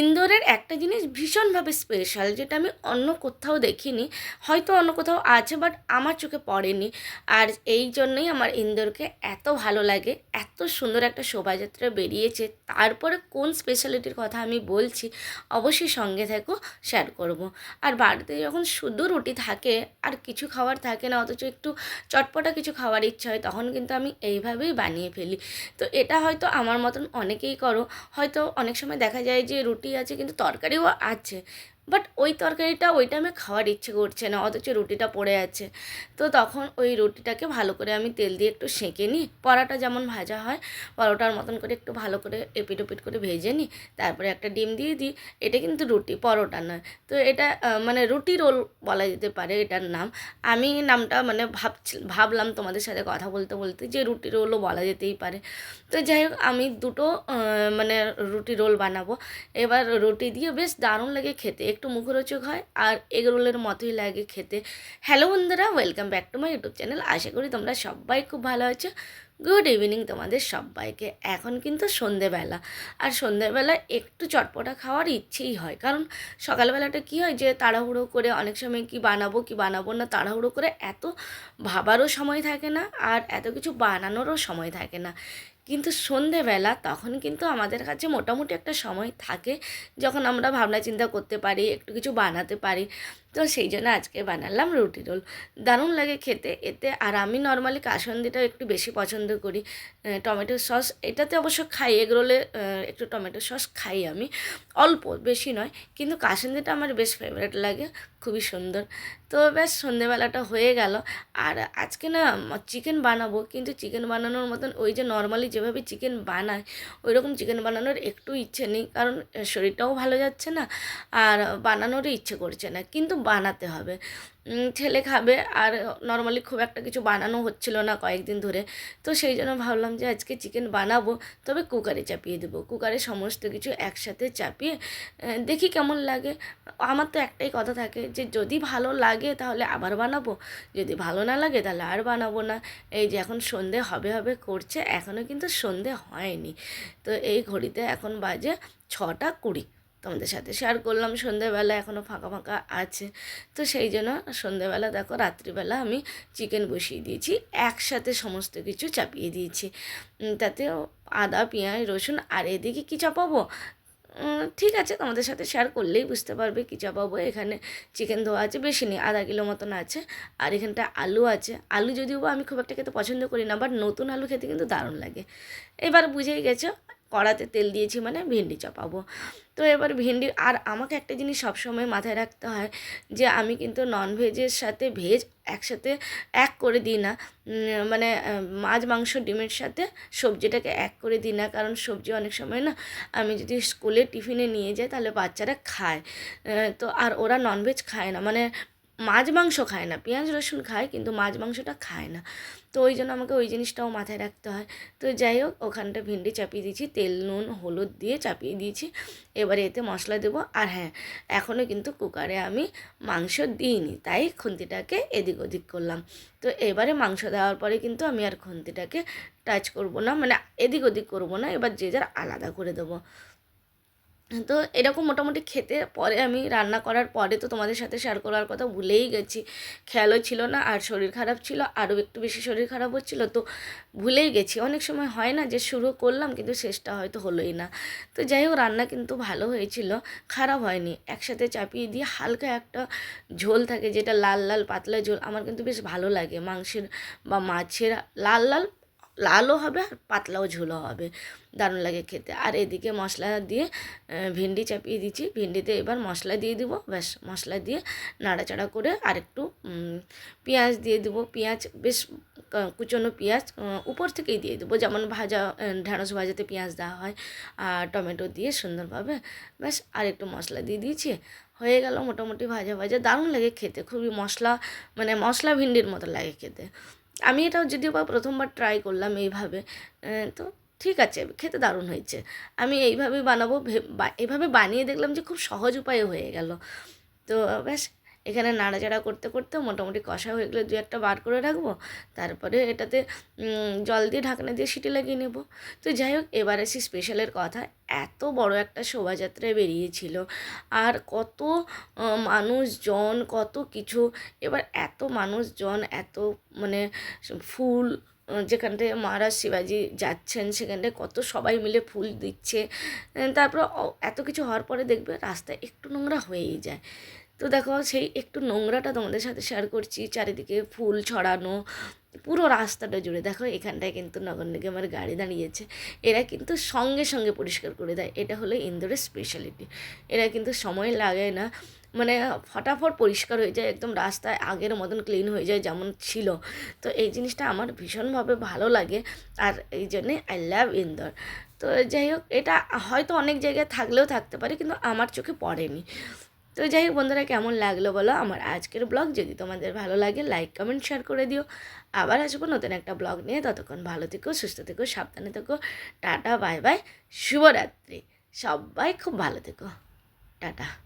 ইন্দোরের একটা জিনিস ভীষণভাবে স্পেশাল যেটা আমি অন্য কোথাও দেখিনি। হয়তো অন্য কোথাও আছে বাট আমার চোখে পড়েনি। আর এই জন্যই আমার ইন্দোরকে এত ভালো লাগে, এত সুন্দর একটা শোভাযাত্রা বেরিয়েছে। তারপরে কোন স্পেশালিটির কথা আমি বলছি, অবশ্যই সঙ্গে থেকো শেয়ার করব। আর বাড়িতে যখন শুধু রুটি থাকে, আর কিছু খাবার থাকে না, অথচ একটু চটপটা কিছু খাওয়ার ইচ্ছা হয়, তখন কিন্তু আমি এইভাবেই বানিয়ে ফেলি। তো এটা হয়তো আমার মতন অনেকেই করো। হয়তো অনেক সময় দেখা যায় যে রুটি আছে কিন্তু তরকারিও আছে। বাট ওই তরকারিটা ওই টাইমে খাওয়ার ইচ্ছে করছে না, অথচ রুটিটা পড়ে আছে। তো তখন ওই রুটিটাকে ভালো করে আমি তেল দিয়ে একটু সেঁকে নিই। পরাটা যেমন ভাজা হয়, পরোটার মতন করে একটু ভালো করে এপিট ওপিট করে ভেজে নিই। তারপরে একটা ডিম দিয়ে দিই। এটা কিন্তু রুটি, পরোটা নয়। তো এটা মানে রুটি রোল বলা যেতে পারে এটার নাম। আমি নামটা মানে ভাবছি, ভাবলাম তোমাদের সাথে কথা বলতে বলতে যে রুটি রোলও বলা যেতেই পারে। তো যাই হোক, আমি দুটো মানে রুটি রোল বানাবো। এবার রুটি দিয়ে বেশ দারুণ লাগে খেতে। একটু মুখরোচক হয় আর এগ রোলের মতোই লাগে খেতে। হ্যালো বন্ধুরা welcome back to my YouTube channel আশা করি তোমরা সবাই খুব ভালো আছো। গুড ইভিনিং তোমাদের সবাইকে। এখন কিন্তু সন্ধেবেলা। আর সন্ধেবেলা একটু চটপটা খাওয়ার ইচ্ছেই হয়। কারণ সকালবেলাটা কী হয় যে তাড়াহুড়ো করে অনেক সময় কি বানাবো কি বানাবো না তাড়াহুড়ো করে এত ভাবারও সময় থাকে না আর এত কিছু বানানোরও সময় থাকে না। কিন্তু সন্ধেবেলা তখন কিন্তু আমাদের কাছে মোটামুটি একটা সময় থাকে যখন আমরা ভাবনা চিন্তা করতে পারি, একটু কিছু বানাতে পারি। তো সেই জন্য আজকে বানালাম রুটি রোল। দারুণ লাগে খেতে। এতে আর আমি নর্মালি কাসন্দিটা একটু বেশি পছন্দ করি। Tomato sauce. এটাতে অবশ্য খাই, এগ রোলে একটু টমেটো সস খাই আমি। অল্প, বেশি নয়। কিন্তু কাসন্দিটা আমার বেশ ফেভারিট লাগে। খুবই সুন্দর। তো ব্যাস সন্ধেবেলাটা হয়ে গেল। আর আজকে না চিকেন বানাবো, কিন্তু চিকেন বানানোর মতন ওই যে নর্মালি যেভাবে চিকেন বানায় ওই রকম চিকেন বানানোর একটু ইচ্ছে নেই। কারণ শরীরটাও ভালো যাচ্ছে না, আর বানানোরও ইচ্ছে করছে না, কিন্তু বানাতে হবে। ছেলে খাবে, আর নর্মালি খুব একটা কিছু বানানো হচ্ছিল না কয়েকদিন ধরে। তো সেই জন্য ভাবলাম যে আজকে চিকেন বানাবো, তবে কুকারে চাপিয়ে দেবো। কুকারে সমস্ত কিছু একসাথে চাপিয়ে দেখি কেমন লাগে। আমার তো একটাই কথা থাকে যে যদি ভালো লাগে তাহলে আবার বানাবো। যদি ভালো না লাগে তাহলে আর বানাবো না। এই যে এখন সন্ধে হবে হবে করছে এখনও কিন্তু সন্ধে হয়নি। তো এই ঘড়িতে এখন বাজে ছটা কুড়ি। তোমাদের সাথে শেয়ার করলাম, সন্ধেবেলা এখনও ফাঁকা ফাঁকা আছে। তো সেই জন্য সন্ধেবেলা দেখো, রাত্রিবেলা আমি চিকেন বসিয়ে দিয়েছি, একসাথে সমস্ত কিছু চাপিয়ে দিয়েছি। তাতে আদা, পেঁয়াজ, রসুন, আর এদিকে কী চাপাবো? ঠিক আছে, তোমাদের সাথে শেয়ার করলেই বুঝতে পারবে কি চাপাবো এখানে চিকেন ধোয়া আছে, বেশি নেই, আধা কিলো মতন আছে, আর এখানটা আলু আছে। আলু যদিও বা আমি খুব একটা খেতে পছন্দ করি না বাট নতুন আলু খেতে কিন্তু দারুণ লাগে। এবার বুঝেই গেছো কড়াতে তেল দিয়েছি মানে ভেন্ডি চাপাবো। তো এবার ভেন্ডি, আর আমাকে একটা জিনিস সবসময় মাথায় রাখতে হয় যে আমি কিন্তু ননভেজের সাথে ভেজ একসাথে এক করে দিই না। মানে মাছ, মাংস, ডিমের সাথে সবজিটাকে এক করে দিই না। কারণ সবজি অনেক সময় না, আমি যদি স্কুলে টিফিনে নিয়ে যাই তাহলে বাচ্চারা খায়। তো আর ওরা ননভেজ খায় না। মানে মাছ মাংস খায় না, পেঁয়াজ রসুন খায় কিন্তু মাছ মাংসটা খায় না। তো ওই জন্য আমাকে ওই জিনিসটাও মাথায় রাখতে হয়। তো যাই হোক, ওখানটা ভেন্ডি চাপিয়ে দিয়েছি, তেল, নুন, হলুদ দিয়ে চাপিয়ে দিয়েছি। এবারে এতে মশলা দেবো। আর হ্যাঁ এখনও কিন্তু কুকারে আমি মাংস দিইনি, তাই খুন্তিটাকে এদিক ওদিক করলাম। তো এবারে মাংস দেওয়ার পরে কিন্তু আমি আর খুন্তিটাকে টাচ করব না মানে এদিক ওদিক করব না, এবার যে যার আলাদা করে দেবো। তো এরকম মোটামুটি খেতে পরে আমি রান্না করার পরে তো তোমাদের সাথে শেয়ার করার কথা ভুলেই গেছি। খেয়ালও ছিল না, আর শরীর খারাপ ছিল, আরও একটু বেশি শরীর খারাপ হচ্ছিল তো ভুলেই গেছি। অনেক সময় হয় না যে শুরু করলাম কিন্তু শেষটা হয়তো হলোই না। তো যাই হোক, রান্না কিন্তু ভালো হয়েছিল, খারাপ হয়নি। একসাথে চাপিয়ে দিয়ে হালকা একটা ঝোল থাকে যেটা লাল লাল পাতলা ঝোল, আমার কিন্তু বেশ ভালো লাগে। মাংসের বা মাছের লাল লাল লালও হবে আর পাতলাও ঝোলও হবে। দারুণ লাগে খেতে। আর এদিকে মশলা দিয়ে ভেন্ডি চাপিয়ে দিচ্ছি। ভেন্ডিতে এবার মশলা দিয়ে দিব। ব্যাস মশলা দিয়ে নাড়াচাড়া করে আরেকটু পেঁয়াজ দিয়ে দেবো। পেঁয়াজ বেশ কুচনো পেঁয়াজ উপর থেকেই দিয়ে দেবো। যেমন ভাজা আহ, ঢ্যাঁড়স ভাজাতে পেঁয়াজ দেওয়া হয় আর টমেটো দিয়ে সুন্দরভাবে। ব্যাস আর একটু মশলা দিয়ে দিয়েছি। হয়ে গেল মোটামুটি ভাজা ভাজা। দারুণ লাগে খেতে। খুবই মশলা মানে মশলা ভিন্ডির মতো লাগে খেতে। আমি এটাও যদিও বা প্রথমবার ট্রাই করলাম এইভাবে তো ঠিক আছে, খেতে দারুণ হয়েছে। আমি এইভাবে বানাবো এইভাবে বানিয়ে দেখলাম যে খুব সহজ উপায়ে হয়ে গেল। তো ব্যাস এখানে নাড়াচাড়া করতে করতে মোটামুটি কষা হয়ে গেলে দু একটা বার করে রাখব। তারপরে এটাতে জল দিয়ে ঢাকনা দিয়ে সিটি লাগিয়ে নেব। তো যাই হোক, এবার আসি স্পেশালের কথা। এত বড় একটা শোভাযাত্রায় বেরিয়েছিল। আর কত মানুষজন, কত কিছু। এবার এত মানুষজন, এত মানে ফুল যেখানটায় মহারাজ শিবাজি যাচ্ছেন সেখানটায় কত সবাই মিলে ফুল দিচ্ছে। তারপর এত কিছু হওয়ার পরে দেখবে রাস্তায় একটু নোংরা হয়েই যায়। তো দেখো সেই একটু নোংরাটা তোমাদের সাথে শেয়ার করছি, চারিদিকে ফুল ছড়ানো, পুরো রাস্তাটা জুড়ে। দেখো এখানটায় কিন্তু নগর নিগমের গাড়ি দাঁড়িয়েছে। এরা কিন্তু সঙ্গে সঙ্গে পরিষ্কার করে দেয়। এটা হলো ইন্দোরের স্পেশালিটি এরা কিন্তু সময় লাগে না। মানে ফটাফট পরিষ্কার হয়ে যায়, একদম রাস্তায় আগের মতন ক্লিন হয়ে যায় যেমন ছিল। তো এই জিনিসটা আমার ভীষণভাবে ভালো লাগে। আর এই জন্যে আই লাভ ইন্দোর তো যাই হোক, এটা হয়তো অনেক জায়গায় থাকলেও থাকতে পারে, কিন্তু আমার চোখে পড়েনি। তো যাই হোক বন্ধুরা, কেমন লাগল বলো? আমার আজকের ব্লগ যদি তোমাদের ভালো লাগে লাইক কমেন্ট শেয়ার করে দিও। আবার আসব নতুন একটা ব্লগ নিয়ে। ততক্ষণ ভালো থেকো, সুস্থ থেকো, সাবধানে থেকো। টাটা বাই বাই শুভরাত্রি। সবাই খুব ভালো থেকো। টাটা।